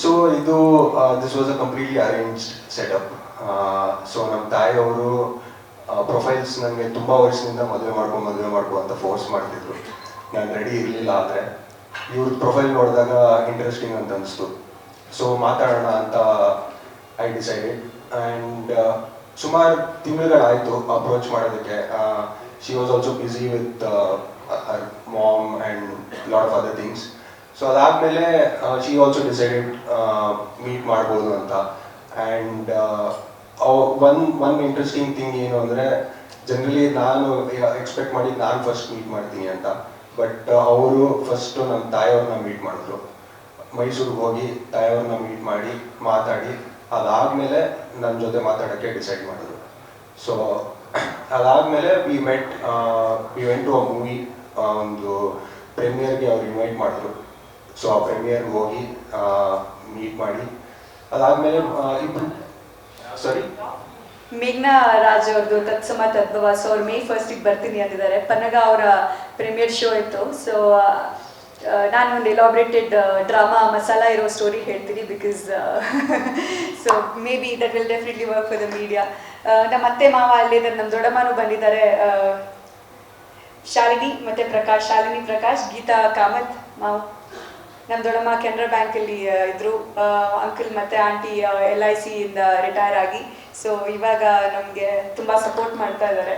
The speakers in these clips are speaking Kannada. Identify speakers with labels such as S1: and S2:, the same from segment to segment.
S1: ಸೊ ಇದು this was a completely arrange setup so ನಮ್ಮ ತಾಯಿಯವರು ಪ್ರೊಫೈಲ್ಸ್ ನನಗೆ ತುಂಬ ವರ್ಷದಿಂದ ಮದುವೆ ಮಾಡ್ಕೊ ಮದುವೆ ಮಾಡ್ಕೊ ಅಂತ ಫೋರ್ಸ್ ಮಾಡ್ತಿದ್ರು. ನಾನು ರೆಡಿ ಇರಲಿಲ್ಲ ಆದರೆ. ಇವ್ರ ಪ್ರೊಫೈಲ್ ನೋಡಿದಾಗ ಇಂಟ್ರೆಸ್ಟಿಂಗ್ ಅಂತ ಅನಿಸ್ತು. ಸೊ ಮಾತಾಡೋಣ ಅಂತ ಐ ಡಿಸೈಡೆಡ್ ಆ್ಯಂಡ್ ಸುಮಾರು ತಿಂಗಳುಗಳಾಯಿತು ಅಪ್ರೋಚ್ ಮಾಡೋದಕ್ಕೆ. She was also busy with mom and lot of other things so ಅದಾದಮೇಲೆ ಶಿ ಆಲ್ಸೋ ಡಿಸೈಡೆಡ್ ಮೀಟ್ ಮಾಡ್ಬೋದು ಅಂತ. And one one interesting thing ಏನು ಅಂದರೆ ಜನರಲಿ ನಾನು ಎಕ್ಸ್ಪೆಕ್ಟ್ ಮಾಡಿ ನಾನು ಫಸ್ಟ್ ಮೀಟ್ ಮಾಡ್ತೀನಿ ಅಂತ. ಬಟ್ ಅವರು ಫಸ್ಟು ನಮ್ಮ ತಾಯಿಯವ್ರನ್ನ ಮೀಟ್ ಮಾಡಿದ್ರು. ಮೈಸೂರಿಗೆ ಹೋಗಿ ತಾಯಿಯವ್ರನ್ನ ಮೀಟ್ ಮಾಡಿ, ಮಾತಾಡಿ, ಅದಾದಮೇಲೆ ನನ್ನ ಜೊತೆ ಮಾತಾಡೋಕ್ಕೆ ಡಿಸೈಡ್ ಮಾಡಿದ್ರು. ಸೊ ಅದಾದಮೇಲೆ we met we went to a movie ಒಂದು ಪ್ರೀಮಿಯರ್ಗೆ ಅವ್ರು ಇನ್ವೈಟ್ ಮಾಡಿದ್ರು. ಸೊ ಆ ಪ್ರೀಮಿಯರ್ಗೆ ಹೋಗಿ ಮೀಟ್ ಮಾಡಿ. ಅದಾದಮೇಲೆ ಇಬ್ರು ಸಾರಿ
S2: ಮೇಘ್ನಾ ರಾಜ್ ಅವ್ರದ್ದು ತತ್ಸಮ ತದ್ಭವ ಸೊ ಅವ್ರು ಮೇ ಫಸ್ಟಿಗೆ ಬರ್ತೀನಿ ಅಂದಿದ್ದಾರೆ. ಪನ್ನಗ ಅವರ ಪ್ರೀಮಿಯರ್ ಶೋ ಇತ್ತು. ಸೊ ನಾನು ಒಂದು ಎಲಾಬ್ರೇಟೆಡ್ ಡ್ರಾಮಾ ಮಸಾಲ ಇರೋ ಸ್ಟೋರಿ ಹೇಳ್ತೀನಿ because so maybe that will definitely work for the media ನಮ್ಮ ಅತ್ತೆ ಮಾವ ಅಲ್ಲಿದ್ದಾರೆ ನಮ್ಮ ದೊಡ್ಡಮ್ಮನೂ ಬಂದಿದ್ದಾರೆ. ಶಾಲಿನಿ ಮತ್ತೆ ಪ್ರಕಾಶ್, ಶಾಲಿನಿ ಪ್ರಕಾಶ್, ಗೀತಾ ಕಾಮತ್, ಮಾವು. ನಮ್ಮ ದೊಡ್ಡಮ್ಮ ಕೆನರಾ ಬ್ಯಾಂಕಲ್ಲಿ ಇದ್ರು. ಅಂಕಲ್ ಮತ್ತೆ ಆಂಟಿ ಎಲ್ ಐ ಸಿ ಇಂದ ರಿಟೈರ್ ಆಗಿ. ಸೊ ಇವಾಗ ನಮಗೆ ತುಂಬ ಸಪೋರ್ಟ್ ಮಾಡ್ತಾ ಇದ್ದಾರೆ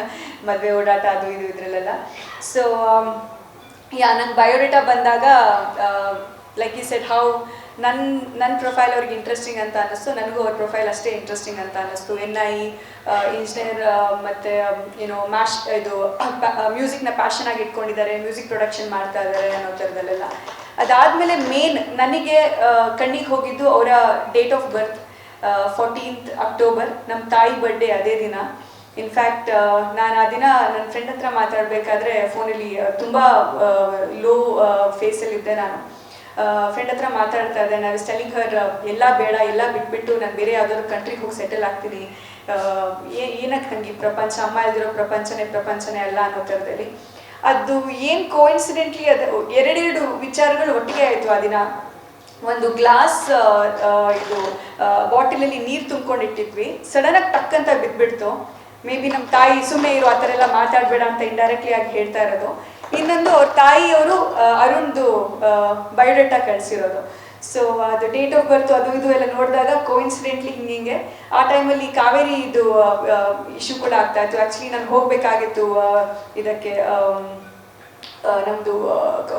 S2: ಮದುವೆ ಓಡಾಟ ಅದು ಇದು ಇದ್ರಲ್ಲೆಲ್ಲ. ಸೊ ಯಾ, ನಂಗೆ ಬಯೋಡೇಟಾ ಬಂದಾಗ ಲೈಕ್ ಈ ಸೆಟ್ ಹೌ ನನ್ನ ನನ್ನ ಪ್ರೊಫೈಲ್ ಅವ್ರಿಗೆ ಇಂಟ್ರೆಸ್ಟಿಂಗ್ ಅಂತ ಅನ್ನಿಸ್ತು. ನನಗೂ ಅವ್ರ ಪ್ರೊಫೈಲ್ ಅಷ್ಟೇ ಇಂಟ್ರೆಸ್ಟಿಂಗ್ ಅಂತ ಅನ್ನಿಸ್ತು. ಎನ್ ಐ ಇಂಜಿನಿಯರ್ ಮತ್ತು ಏನೋ ಮ್ಯಾಶ್ ಇದು ಮ್ಯೂಸಿಕ್ನ ಪ್ಯಾಷನ್ ಆಗಿ ಇಟ್ಕೊಂಡಿದ್ದಾರೆ ಮ್ಯೂಸಿಕ್ ಪ್ರೊಡಕ್ಷನ್ ಮಾಡ್ತಾ ಇದ್ದಾರೆ ಅನ್ನೋ ಥರದಲ್ಲೆಲ್ಲ. ಅದಾದಮೇಲೆ ಮೇನ್ ನನಗೆ ಕಣ್ಣಿಗೆ ಹೋಗಿದ್ದು ಅವರ date of birth fourteenth October ನಮ್ಮ ತಾಯಿ ಬರ್ಡೇ ಅದೇ ದಿನ. ಇನ್ಫ್ಯಾಕ್ಟ್ ನಾನು ಆ ದಿನ ನನ್ನ ಫ್ರೆಂಡ್ ಹತ್ರ ಮಾತಾಡಬೇಕಾದ್ರೆ ಫೋನಲ್ಲಿ ತುಂಬ ಲೋ ಫೇಸಲ್ಲಿದ್ದೆ ನಾನು. ಫ್ರೆಂಡ್ ಹತ್ರ ಮಾತಾಡ್ತಾ ಇದ್ದೆ. ನಾವು ಸ್ಟೆಲಿಂಗ್ ಹರ್ ಎಲ್ಲ ಬೇಡ, ಎಲ್ಲ ಬಿಟ್ಬಿಟ್ಟು ನಾನು ಬೇರೆ ಯಾವ್ದಾದ್ರು ಕಂಟ್ರಿಗೆ ಹೋಗಿ ಸೆಟಲ್ ಆಗ್ತೀನಿ. ಏನಕ್ಕೆ ಈ ಪ್ರಪಂಚ? ಅಮ್ಮ ಇಲ್ದಿರೋ ಪ್ರಪಂಚನೇ ಪ್ರಪಂಚನೇ ಅಲ್ಲ ಅನ್ನೋ ಥರದಲ್ಲಿ. ಅದು ಏನು ಕೋಇನ್ಸಿಡೆಂಟ್ಲಿ ಅದು ಎರಡೆರಡು ವಿಚಾರಗಳು ಒಟ್ಟಿಗೆ ಆಯಿತು ಆ ದಿನ. ಒಂದು ಗ್ಲಾಸ್ ಇದು ಬಾಟಲಲ್ಲಿ ನೀರು ಸಡನ್ ಸಡನ್ನಾಗಿ ಟಕ್ ಅಂತ ಬಿದ್ದುಬಿಡ್ತು ಮೇ ಬಿ ನಮ್ಮ ತಾಯಿ ಸುಮ್ಮನೆ ಇರೋ, ಆ ಥರ ಎಲ್ಲ ಮಾತಾಡಬೇಡ ಅಂತ ಇಂಡೈರೆಕ್ಟ್ಲಿ ಆಗಿ ಹೇಳ್ತಾ ಇರೋದು. ಇನ್ನೊಂದು ಅವ್ರ ತಾಯಿಯವರು ಅರುಣ್ದು ಬಯೋಡೇಟಾ ಕಳಿಸಿರೋದು. ಸೊ ಅದು ಡೇಟ್ ಆಫ್ ಬರ್ತ್ ಅದು ಇದು ಎಲ್ಲ ನೋಡಿದಾಗ ಕೋಇನ್ಸಿಡೆಂಟ್ಲಿ ಹಿಂಗೆ ಆ ಟೈಮಲ್ಲಿ ಕಾವೇರಿ ಇದು ಇಶ್ಯೂ ಕೂಡ ಆಗ್ತಾ ಇತ್ತು. ಆ್ಯಕ್ಚುಲಿ ನಾನು ಹೋಗಬೇಕಾಗಿತ್ತು ಇದಕ್ಕೆ ನಮ್ಮದು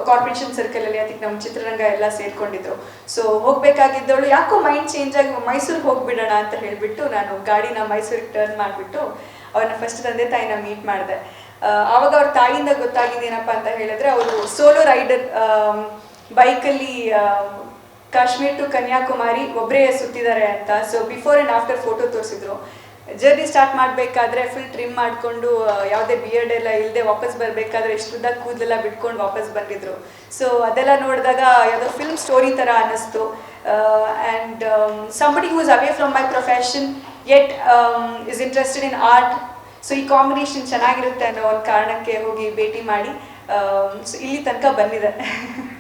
S2: ಕಾರ್ಪೊರೇಷನ್ ಸರ್ಕಲಲ್ಲಿ ಅದಕ್ಕೆ ನಮ್ಮ ಚಿತ್ರರಂಗ ಎಲ್ಲ ಸೇರ್ಕೊಂಡಿದ್ರು. ಸೊ ಹೋಗಬೇಕಾಗಿದ್ದವಳು ಯಾಕೋ ಮೈಂಡ್ ಚೇಂಜ್ ಆಗಿ ಮೈಸೂರಿಗೆ ಹೋಗಿಬಿಡೋಣ ಅಂತ ಹೇಳಿಬಿಟ್ಟು ನಾನು ಗಾಡಿನ ಮೈಸೂರಿಗೆ ಟರ್ನ್ ಮಾಡಿಬಿಟ್ಟು ಅವ್ರನ್ನ ಫಸ್ಟ್ ತಂದೆ ತಾಯಿನ ಮೀಟ್ ಮಾಡಿದೆ. ಆವಾಗ ಅವ್ರ ತಾಯಿಯಿಂದ ಗೊತ್ತಾಗಿದ್ದೇನಪ್ಪ ಅಂತ ಹೇಳಿದ್ರೆ ಅವರು ಸೋಲೋ ರೈಡರ್ ಬೈಕಲ್ಲಿ ಕಾಶ್ಮೀರ್ ಟು ಕನ್ಯಾಕುಮಾರಿ ಒಬ್ಬರೇ ಸುತ್ತಿದ್ದಾರೆ ಅಂತ. So before and after photo ತೋರಿಸಿದ್ರು. ಜರ್ನಿ ಸ್ಟಾರ್ಟ್ ಮಾಡಬೇಕಾದ್ರೆ ಫುಲ್ ಟ್ರಿಮ್ ಮಾಡಿಕೊಂಡು ಯಾವುದೇ ಬಿಯರ್ಡ್ ಎಲ್ಲ ಇಲ್ಲದೆ ವಾಪಸ್ ಬರಬೇಕಾದ್ರೆ ಉದ್ದ ಕೂದಲೆಲ್ಲ ಬಿಟ್ಕೊಂಡು ವಾಪಸ್ ಬಂದಿದ್ರು. ಸೊ ಅದೆಲ್ಲ ನೋಡಿದಾಗ ಯಾವುದೋ ಫಿಲ್ಮ್ ಸ್ಟೋರಿ ಥರ ಅನ್ನಿಸ್ತು. And somebody who's away from my profession yet is interested in art so ಈ ಕಾಂಬಿನೇಷನ್ ಚೆನ್ನಾಗಿರುತ್ತೆ ಅನ್ನೋ ಒಂದು ಕಾರಣಕ್ಕೆ ಹೋಗಿ ಭೇಟಿ ಮಾಡಿ. Um, ಇಲ್ಲಿ ತನಕ ಬಂದಿದೆ.